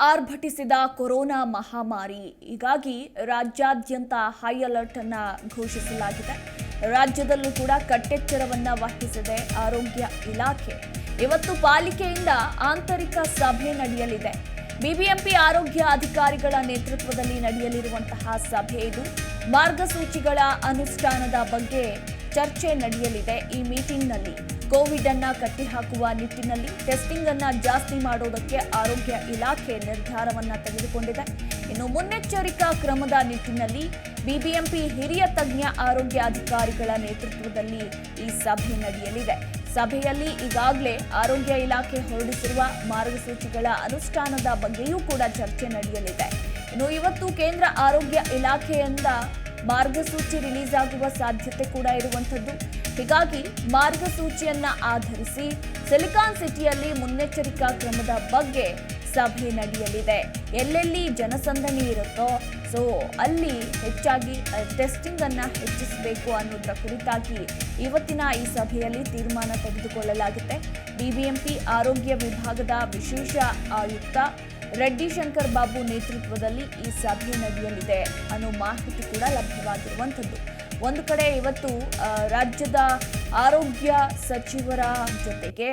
ಆರ್ಭಟಿಸಿದ corona ಮಹಾಮಾರಿ. ಹೀಗಾಗಿ ರಾಜ್ಯಾದ್ಯಂತ ಹೈ ಅಲರ್ಟ್ ಅನ್ನ ಘೋಷಿಸಲಾಗಿದೆ. ರಾಜ್ಯದಲ್ಲೂ ಕೂಡ ಕಟ್ಟೆಚ್ಚರವನ್ನ ವಹಿಸಿದೆ ಆರೋಗ್ಯ ಇಲಾಖೆ. ಇವತ್ತು ಪಾಲಿಕೆಯಿಂದ ಆಂತರಿಕ ಸಭೆ ನಡೆಯಲಿದೆ. ಬಿಬಿಎಂಪಿ ಆರೋಗ್ಯ ಅಧಿಕಾರಿಗಳ ನೇತೃತ್ವದಲ್ಲಿ ನಡೆಯಲಿರುವಂತಹ ಸಭೆ ಇದು. ಮಾರ್ಗಸೂಚಿಗಳ ಅನುಷ್ಠಾನದ ಬಗ್ಗೆ ಚರ್ಚೆ ನಡೆಯಲಿದೆ ಈ ಮೀಟಿಂಗ್ನಲ್ಲಿ. ಕೋವಿಡ್ ಅನ್ನ ಕಟ್ಟಿಹಾಕುವ ನಿಟ್ಟಿನಲ್ಲಿ ಟೆಸ್ಟಿಂಗ್ ಅನ್ನ ಜಾಸ್ತಿ ಮಾಡೋದಕ್ಕೆ ಆರೋಗ್ಯ ಇಲಾಖೆ ನಿರ್ಧಾರವನ್ನ ತೆಗೆದುಕೊಂಡಿದೆ. ಇನ್ನು ಮುನ್ನೆಚ್ಚರಿಕಾ ಕ್ರಮದ ನಿಟ್ಟಿನಲ್ಲಿ ಬಿಬಿಎಂಪಿ ಹಿರಿಯ ತಜ್ಞ ಆರೋಗ್ಯ ಅಧಿಕಾರಿಗಳ ನೇತೃತ್ವದಲ್ಲಿ ಈ ಸಭೆ ನಡೆಯಲಿದೆ. ಸಭೆಯಲ್ಲಿ ಈಗಾಗಲೇ ಆರೋಗ್ಯ ಇಲಾಖೆ ಹೊರಡಿಸಿರುವ ಮಾರ್ಗಸೂಚಿಗಳ ಅನುಷ್ಠಾನದ ಬಗ್ಗೆಯೂ ಕೂಡ ಚರ್ಚೆ ನಡೆಯಲಿದೆ. ಇನ್ನು ಇವತ್ತು ಕೇಂದ್ರ ಆರೋಗ್ಯ ಇಲಾಖೆಯಿಂದ ಮಾರ್ಗಸೂಚಿ ರಿಲೀಸ್ ಆಗುವ ಸಾಧ್ಯತೆ ಕೂಡ ಇರುವಂಥದ್ದು. ಹೀಗಾಗಿ ಮಾರ್ಗಸೂಚಿಯನ್ನ ಆಧರಿಸಿ ಸಿಲಿಕಾನ್ ಸಿಟಿಯಲ್ಲಿ ಮುನ್ನೆಚ್ಚರಿಕಾ ಕ್ರಮದ ಬಗ್ಗೆ ಸಭೆ ನಡೆಯಲಿದೆ. ಎಲ್ಲೆಲ್ಲಿ ಜನಸಂದಣಿ ಇರುತ್ತೋ, ಸೊ ಅಲ್ಲಿ ಹೆಚ್ಚಾಗಿ ಟೆಸ್ಟಿಂಗ್ ಅನ್ನ ಹೆಚ್ಚಿಸಬೇಕು ಅನ್ನೋದರ ಕುರಿತಾಗಿ ಇವತ್ತಿನ ಈ ಸಭೆಯಲ್ಲಿ ತೀರ್ಮಾನ ತೆಗೆದುಕೊಳ್ಳಲಾಗುತ್ತೆ. ಬಿಬಿಎಂಪಿ ಆರೋಗ್ಯ ವಿಭಾಗದ ವಿಶೇಷ ಆಯುಕ್ತ ರೆಡ್ಡಿ ಶಂಕರ್ ಬಾಬು ನೇತೃತ್ವದಲ್ಲಿ ಈ ಸಭೆ ನಡೆಯಲಿದೆ ಅನ್ನೋ ಮಾಹಿತಿ ಕೂಡ ಲಭ್ಯವಾಗಿರುವಂಥದ್ದು. ಒಂದು ಕಡೆ ಇವತ್ತು ರಾಜ್ಯದ ಆರೋಗ್ಯ ಸಚಿವರ ಜೊತೆಗೆ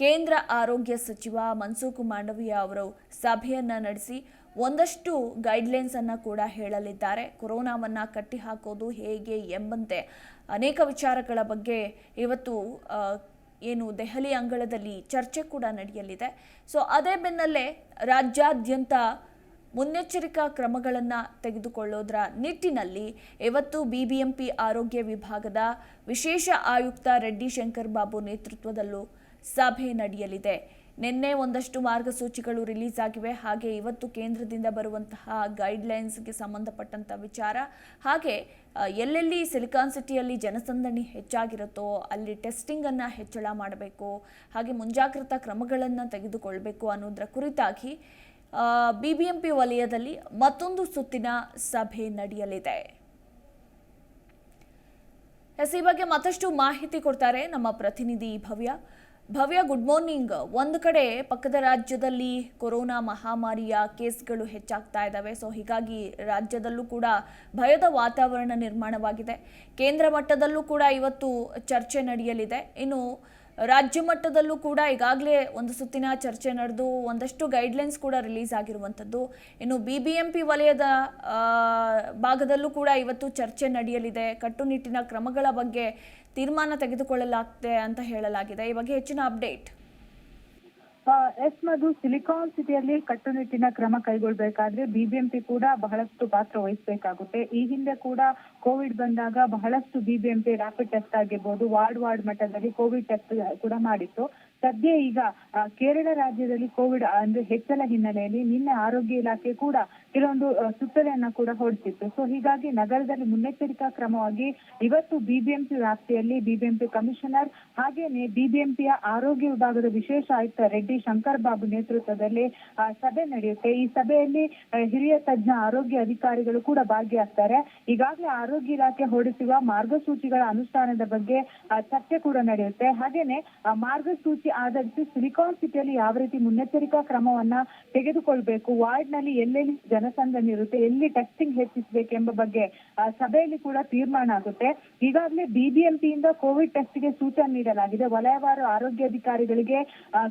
ಕೇಂದ್ರ ಆರೋಗ್ಯ ಸಚಿವ ಮನ್ಸುಖ್ ಮಾಂಡವಿಯಾ ಅವರು ಸಭೆಯನ್ನು ನಡೆಸಿ ಒಂದಷ್ಟು ಗೈಡ್ಲೈನ್ಸನ್ನು ಕೂಡ ಹೇಳಲಿದ್ದಾರೆ. ಕೊರೋನಾವನ್ನು ಕಟ್ಟಿಹಾಕೋದು ಹೇಗೆ ಎಂಬಂತೆ ಅನೇಕ ವಿಚಾರಗಳ ಬಗ್ಗೆ ಇವತ್ತು ಏನು ದೆಹಲಿ ಅಂಗಳದಲ್ಲಿ ಚರ್ಚೆ ಕೂಡ ನಡೆಯಲಿದೆ. ಸೊ ಅದೇ ಬೆನ್ನಲ್ಲೇ ರಾಜ್ಯಾದ್ಯಂತ ಮುನ್ನೆಚ್ಚರಿಕಾ ಕ್ರಮಗಳನ್ನು ತೆಗೆದುಕೊಳ್ಳೋದ್ರ ನಿಟ್ಟಿನಲ್ಲಿ ಇವತ್ತು ಬಿಬಿಎಂಪಿ ಆರೋಗ್ಯ ವಿಭಾಗದ ವಿಶೇಷ ಆಯುಕ್ತ ರೆಡ್ಡಿ ಶಂಕರ್ ಬಾಬು ನೇತೃತ್ವದಲ್ಲೂ ಸಭೆ ನಡೆಯಲಿದೆ. ನಿನ್ನೆ ಒಂದಷ್ಟು ಮಾರ್ಗಸೂಚಿಗಳು ರಿಲೀಸ್ ಆಗಿವೆ ಹಾಗೆ ಇವತ್ತು ಕೇಂದ್ರದಿಂದ ಬರುವಂತಹ ಗೈಡ್ಲೈನ್ಸ್ಗೆ ಸಂಬಂಧಪಟ್ಟಂಥ ವಿಚಾರ. ಹಾಗೆ ಎಲ್ಲೆಲ್ಲಿ ಸಿಲಿಕಾನ್ ಸಿಟಿಯಲ್ಲಿ ಜನಸಂದಣಿ ಹೆಚ್ಚಾಗಿರುತ್ತೋ ಅಲ್ಲಿ ಟೆಸ್ಟಿಂಗನ್ನು ಹೆಚ್ಚಳ ಮಾಡಬೇಕು. ಹಾಗೆ ಮುಂಜಾಗ್ರತಾ ಕ್ರಮಗಳನ್ನು ತೆಗೆದುಕೊಳ್ಬೇಕು ಅನ್ನೋದರ ಕುರಿತಾಗಿ ಬಿಬಿಎಂಪಿ ವಲಯದಲ್ಲಿ ಮತ್ತೊಂದು ಸುತ್ತಿನ ಸಭೆ ನಡೆಯಲಿದೆ. ಎಸ್, ಈ ಬಗ್ಗೆ ಮತ್ತಷ್ಟು ಮಾಹಿತಿ ಕೊಡ್ತಾರೆ ನಮ್ಮ ಪ್ರತಿನಿಧಿ ಭವ್ಯ. ಭವ್ಯ, ಗುಡ್ ಮಾರ್ನಿಂಗ್. ಒಂದು ಕಡೆ ಪಕ್ಕದ ರಾಜ್ಯದಲ್ಲಿ ಕೊರೋನಾ ಮಹಾಮಾರಿಯ ಕೇಸ್ಗಳು ಹೆಚ್ಚಾಗ್ತಾ ಇದ್ದಾವೆ ಸೊ, ಹೀಗಾಗಿ ರಾಜ್ಯದಲ್ಲೂ ಕೂಡ ಭಯದ ವಾತಾವರಣ ನಿರ್ಮಾಣವಾಗಿದೆ. ಕೇಂದ್ರ ಮಟ್ಟದಲ್ಲೂ ಕೂಡ ಇವತ್ತು ಚರ್ಚೆ ನಡೆಯಲಿದೆ. ಇನ್ನು ರಾಜ್ಯ ಮಟ್ಟದಲ್ಲೂ ಕೂಡ ಈಗಾಗಲೇ ಒಂದು ಸುತ್ತಿನ ಚರ್ಚೆ ನಡೆದು ಒಂದಷ್ಟು ಗೈಡ್ಲೈನ್ಸ್ ಕೂಡ ರಿಲೀಸ್ ಆಗಿರುವಂಥದ್ದು. ಇನ್ನು ಬಿ ಬಿ ಎಂ ಪಿ ವಲಯದ ಭಾಗದಲ್ಲೂ ಕೂಡ ಇವತ್ತು ಚರ್ಚೆ ನಡೆಯಲಿದೆ. ಕಟ್ಟುನಿಟ್ಟಿನ ಕ್ರಮಗಳ ಬಗ್ಗೆ ತೀರ್ಮಾನ ತೆಗೆದುಕೊಳ್ಳಲಾಗ್ತದೆ ಅಂತ ಹೇಳಲಾಗಿದೆ. ಈ ಬಗ್ಗೆ ಹೆಚ್ಚಿನ ಅಪ್ಡೇಟ್ ಎಸ್ ಮಧು, ಸಿಲಿಕಾನ್ ಸಿಟಿಯಲ್ಲಿ ಕಟ್ಟುನಿಟ್ಟಿನ ಕ್ರಮ ಕೈಗೊಳ್ಳಬೇಕಾದ್ರೆ ಬಿಬಿಎಂಪಿ ಕೂಡ ಬಹಳಷ್ಟು ಪಾತ್ರ ವಹಿಸಬೇಕಾಗುತ್ತೆ. ಈ ಹಿಂದೆ ಕೂಡ ಕೋವಿಡ್ ಬಂದಾಗ ಬಹಳಷ್ಟು ಬಿಬಿಎಂಪಿ ರಾಪಿಡ್ ಟೆಸ್ಟ್ ಆಗಿರ್ಬೋದು, ವಾರ್ಡ್ ವಾರ್ಡ್ ಮಟ್ಟದಲ್ಲಿ ಕೋವಿಡ್ ಟೆಸ್ಟ್ ಕೂಡ ಮಾಡಿತ್ತು. ಸದ್ಯ ಈಗ ಕೇರಳ ರಾಜ್ಯದಲ್ಲಿ ಕೋವಿಡ್ ಅಂದ್ರೆ ಹೆಚ್ಚಳ ಹಿನ್ನೆಲೆಯಲ್ಲಿ ನಿನ್ನೆ ಆರೋಗ್ಯ ಇಲಾಖೆ ಕೂಡ ಕೆಲವೊಂದು ಸುತ್ತಲೆಯನ್ನ ಕೂಡ ಹೊರಡಿಸಿತ್ತು. ಸೊ ಹೀಗಾಗಿ ನಗರದಲ್ಲಿ ಮುನ್ನೆಚ್ಚರಿಕಾ ಕ್ರಮವಾಗಿ ಇವತ್ತು ಬಿಬಿಎಂಪಿ ವ್ಯಾಪ್ತಿಯಲ್ಲಿ ಬಿಬಿಎಂಪಿ ಕಮಿಷನರ್ ಹಾಗೇನೆ ಬಿಬಿಎಂಪಿಯ ಆರೋಗ್ಯ ವಿಭಾಗದ ವಿಶೇಷ ಆಯುಕ್ತ ರೆಡ್ಡಿ ಶಂಕರ್ ಬಾಬು ನೇತೃತ್ವದಲ್ಲಿ ಸಭೆ ನಡೆಯುತ್ತೆ. ಈ ಸಭೆಯಲ್ಲಿ ಹಿರಿಯ ತಜ್ಞ, ಆರೋಗ್ಯ ಅಧಿಕಾರಿಗಳು ಕೂಡ ಭಾಗಿಯಾಗ್ತಾರೆ. ಈಗಾಗಲೇ ಆರೋಗ್ಯ ಇಲಾಖೆ ಹೊರಡಿಸಿರುವ ಮಾರ್ಗಸೂಚಿಗಳ ಅನುಷ್ಠಾನದ ಬಗ್ಗೆ ಚರ್ಚೆ ಕೂಡ ನಡೆಯುತ್ತೆ. ಹಾಗೇನೆ, ಆ ಆಧರಿಸಿ ಸಿಲಿಕಾನ್ ಸಿಟಿಯಲ್ಲಿ ಯಾವ ರೀತಿ ಮುನ್ನೆಚ್ಚರಿಕಾ ಕ್ರಮವನ್ನ ತೆಗೆದುಕೊಳ್ಬೇಕು ವಾರ್ಡ್ನಲ್ಲಿ ಎಲ್ಲೆಲ್ಲಿ ಜನಸಂದಣಿ ಇರುತ್ತೆ ಎಲ್ಲಿ ಟೆಸ್ಟಿಂಗ್ ಹೆಚ್ಚಿಸಬೇಕೆಂಬ ಬಗ್ಗೆ ಸಭೆಯಲ್ಲಿ ಕೂಡ ತೀರ್ಮಾನ ಆಗುತ್ತೆ. ಈಗಾಗಲೇ ಬಿಬಿಎಂಪಿಯಿಂದ ಕೋವಿಡ್ ಟೆಸ್ಟ್ಗೆ ಸೂಚನೆ ನೀಡಲಾಗಿದೆ. ವಲಯವಾರು ಆರೋಗ್ಯ ಅಧಿಕಾರಿಗಳಿಗೆ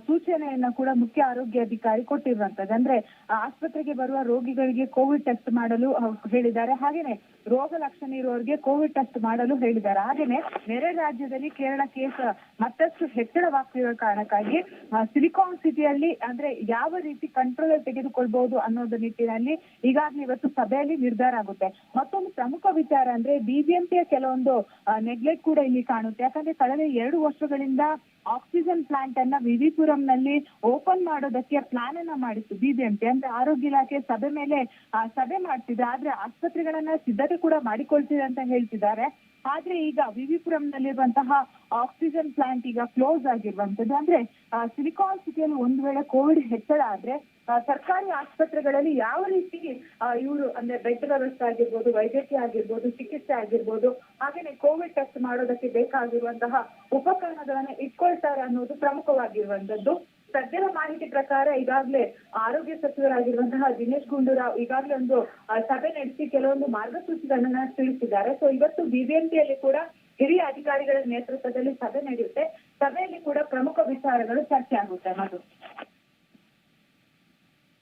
ಸೂಚನೆಯನ್ನ ಕೂಡ ಮುಖ್ಯ ಆರೋಗ್ಯ ಅಧಿಕಾರಿ ಕೊಟ್ಟಿರುವಂತದ್ದು ಅಂದ್ರೆ ಆಸ್ಪತ್ರೆಗೆ ಬರುವ ರೋಗಿಗಳಿಗೆ ಕೋವಿಡ್ ಟೆಸ್ಟ್ ಮಾಡಲು ಹೇಳಿದ್ದಾರೆ. ಹಾಗೇನೆ, ರೋಗ ಲಕ್ಷಣ ಇರುವವರಿಗೆ ಕೋವಿಡ್ ಟೆಸ್ಟ್ ಮಾಡಲು ಹೇಳಿದ್ದಾರೆ. ಹಾಗೇನೆ, ನೆರೆ ರಾಜ್ಯದಲ್ಲಿ ಕೇರಳ ಕೇಸ್ ಮತ್ತಷ್ಟು ಹೆಚ್ಚಳವಾಗ್ತಿರೋ ಕಾರಣಕ್ಕಾಗಿ ಸಿಲಿಕಾನ್ ಸಿಟಿಯಲ್ಲಿ ಅಂದ್ರೆ ಯಾವ ರೀತಿ ಕಂಟ್ರೋಲ್ ತೆಗೆದುಕೊಳ್ಬಹುದು ಅನ್ನೋದ ನಿಟ್ಟಿನಲ್ಲಿ ಈಗಾಗಲೇ ಇವತ್ತು ಸಭೆಯಲ್ಲಿ ನಿರ್ಧಾರ ಆಗುತ್ತೆ. ಮತ್ತೊಂದು ಪ್ರಮುಖ ವಿಚಾರ ಅಂದ್ರೆ ಬಿಬಿಎಂಪಿಯ ಕೆಲವೊಂದು ನೆಗ್ಲೆಕ್ಟ್ ಕೂಡ ಇಲ್ಲಿ ಕಾಣುತ್ತೆ. ಯಾಕಂದ್ರೆ ಕಳೆದ ಎರಡು ವರ್ಷಗಳಿಂದ ಆಕ್ಸಿಜನ್ ಪ್ಲಾಂಟ್ ಅನ್ನ ವಿವಿಪುರಂನಲ್ಲಿ ಓಪನ್ ಮಾಡೋದಕ್ಕೆ ಪ್ಲಾನ್ ಅನ್ನ ಮಾಡಿತ್ತು ಬಿಬಿಎಂಪಿ. ಅಂದ್ರೆ ಆರೋಗ್ಯ ಇಲಾಖೆ ಸಭೆ ಮೇಲೆ ಸಭೆ ಮಾಡ್ತಿದೆ. ಆದ್ರೆ ಆಸ್ಪತ್ರೆಗಳನ್ನ ಸಿದ್ಧತೆ ಕೂಡ ಮಾಡಿಕೊಳ್ತಿದೆ ಅಂತ ಹೇಳ್ತಿದ್ದಾರೆ. ಆದ್ರೆ ಈಗ ವಿವಿಪುರಂನಲ್ಲಿರುವಂತಹ ಆಕ್ಸಿಜನ್ ಪ್ಲಾಂಟ್ ಈಗ ಕ್ಲೋಸ್ ಆಗಿರುವಂತದ್ದು ಅಂದ್ರೆ ಸಿಲಿಕಾನ್ ಸಿಟಿಯಲ್ಲಿ ಒಂದು ವೇಳೆ ಕೋವಿಡ್ ಹೆಚ್ಚಳ ಆದ್ರೆ ಸರ್ಕಾರಿ ಆಸ್ಪತ್ರೆಗಳಲ್ಲಿ ಯಾವ ರೀತಿ ಇವರು ಅಂದ್ರೆ ಬೆಡ್ ವ್ಯವಸ್ಥೆ ಆಗಿರ್ಬೋದು, ವೈದ್ಯಕೀಯ ಆಗಿರ್ಬೋದು, ಚಿಕಿತ್ಸೆ ಆಗಿರ್ಬೋದು, ಹಾಗೇನೆ ಕೋವಿಡ್ ಟೆಸ್ಟ್ ಮಾಡೋದಕ್ಕೆ ಬೇಕಾಗಿರುವಂತಹ ಉಪಕರಣಗಳನ್ನ ಇಟ್ಕೊಳ್ತಾರೆ ಅನ್ನೋದು ಪ್ರಮುಖವಾಗಿರುವಂತದ್ದು ಸದ್ಯದ ಮಾಹಿತಿ ಪ್ರಕಾರ ಈಗಾಗಲೇ ಆರೋಗ್ಯ ಸಚಿವರಾಗಿರುವಂತಹ ದಿನೇಶ್ ಗುಂಡೂರಾವ್ ಈಗಾಗಲೇ ಒಂದು ಸಭೆ ನಡೆಸಿ ಕೆಲವೊಂದು ಮಾರ್ಗಸೂಚಿಗಳನ್ನ ತಿಳಿಸಿದ್ದಾರೆ. ಸೊ ಇವತ್ತು ಬಿಬಿಎಂಪಿಯಲ್ಲಿ ಕೂಡ ಹಿರಿಯ ಅಧಿಕಾರಿಗಳ ನೇತೃತ್ವದಲ್ಲಿ ಸಭೆ ನಡೆಯುತ್ತೆ. ಸಭೆಯಲ್ಲಿ ಕೂಡ ಪ್ರಮುಖ ವಿಚಾರಗಳು ಚರ್ಚೆ ಆಗುತ್ತೆ. ಮಧು